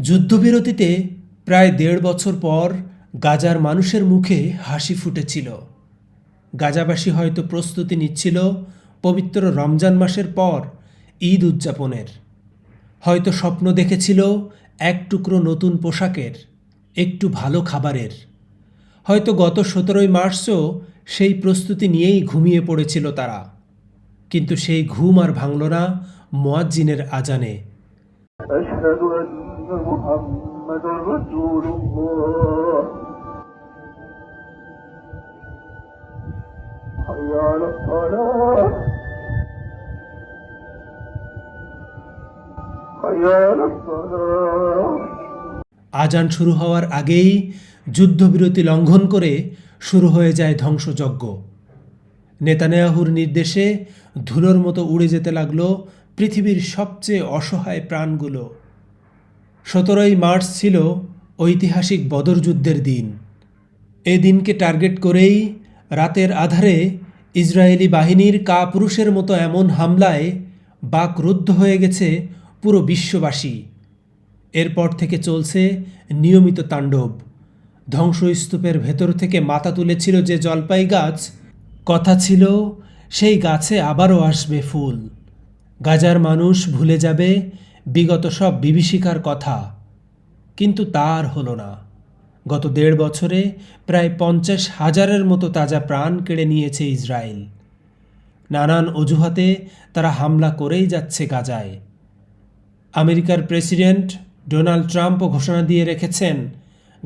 যুদ্ধবিরতিতে প্রায় দেড় বছর পর গাজার মানুষের মুখে হাসি ফুটেছিল। গাজাবাসী হয়তো প্রস্তুতি নিচ্ছিল পবিত্র রমজান মাসের পর ঈদ উদযাপনের। হয়তো স্বপ্ন দেখেছিল এক টুকরো নতুন পোশাকের, একটু ভালো খাবারের। হয়তো গত সতেরোই মার্চও সেই প্রস্তুতি নিয়েই ঘুমিয়ে পড়েছিল তারা। কিন্তু সেই ঘুম আর ভাঙল না মোয়াজ্জিনের আজানে। أن محمد رسول الله حي على الصلاة حي على الصلاة আজান শুরু হওয়ার আগেই যুদ্ধবিরতি লঙ্ঘন করে শুরু হয়ে যায় ধ্বংসযজ্ঞ নেতানেয়াহুর নির্দেশে ধুলোর মতো উড়ে যেতে লাগলো পৃথিবীর সবচেয়ে অসহায় প্রাণগুলো সতেরোই মার্চ ছিল ঐতিহাসিক বদর যুদ্ধের দিন। এ দিনকে টার্গেট করেই রাতের আধারে ইসরায়েলি বাহিনীর কাপুরুষের মতো এমন হামলায় বাকরুদ্ধ হয়ে গেছে পুরো বিশ্ববাসী। এরপর থেকে চলছে নিয়মিত তাণ্ডব। ধ্বংসস্তূপের ভেতর থেকে মাথা তুলেছিল যে জলপাই গাছ কথা ছিল, সেই গাছে আবারও আসবে ফুল। গাজার মানুষ ভুলে যাবে বিগত সব বিভীষিকার কথা। কিন্তু তার হলো না। গত দেড় বছরে প্রায় পঞ্চাশ হাজারের মতো তাজা প্রাণ কেড়ে নিয়েছে ইসরায়েল। নানান অজুহাতে তারা হামলা করেই যাচ্ছে গাজায়। আমেরিকার প্রেসিডেন্ট ডোনাল্ড ট্রাম্পও ঘোষণা দিয়ে রেখেছেন,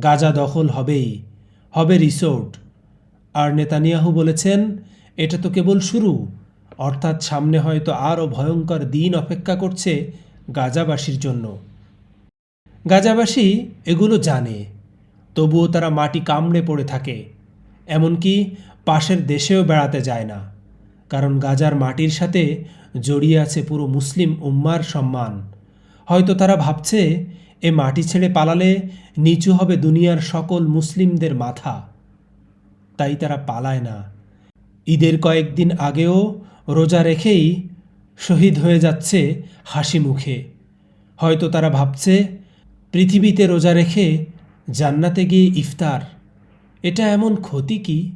গাজা দখল হবেই, হবে রিসোর্ট। আর নেতানিয়াহু বলেছেন, এটা তো কেবল শুরু। অর্থাৎ সামনে হয়তো আরও ভয়ঙ্কর দিন অপেক্ষা করছে গাজাবাসীর জন্য। গাজাবাসী এগুলো জানে, তবুও তারা মাটি কামড়ে পড়ে থাকে, এমনকি পাশের দেশেও বেড়াতে যায় না, কারণ গাজার মাটির সাথে জড়িয়ে আছে পুরো মুসলিম উম্মার সম্মান। হয়তো তারা ভাবছে, এ মাটি ছেড়ে পালালে নিচু হবে দুনিয়ার সকল মুসলিমদের মাথা। তাই তারা পালায় না। ঈদের কয়েকদিন আগেও রোজা রেখেই শহীদ হয়ে যাচ্ছে হাসি মুখে। হয়তো তারা ভাবছে, পৃথিবীতে রোজা রেখে জান্নাতে গিয়ে ইফতার। এটা এমন ক্ষতি কি?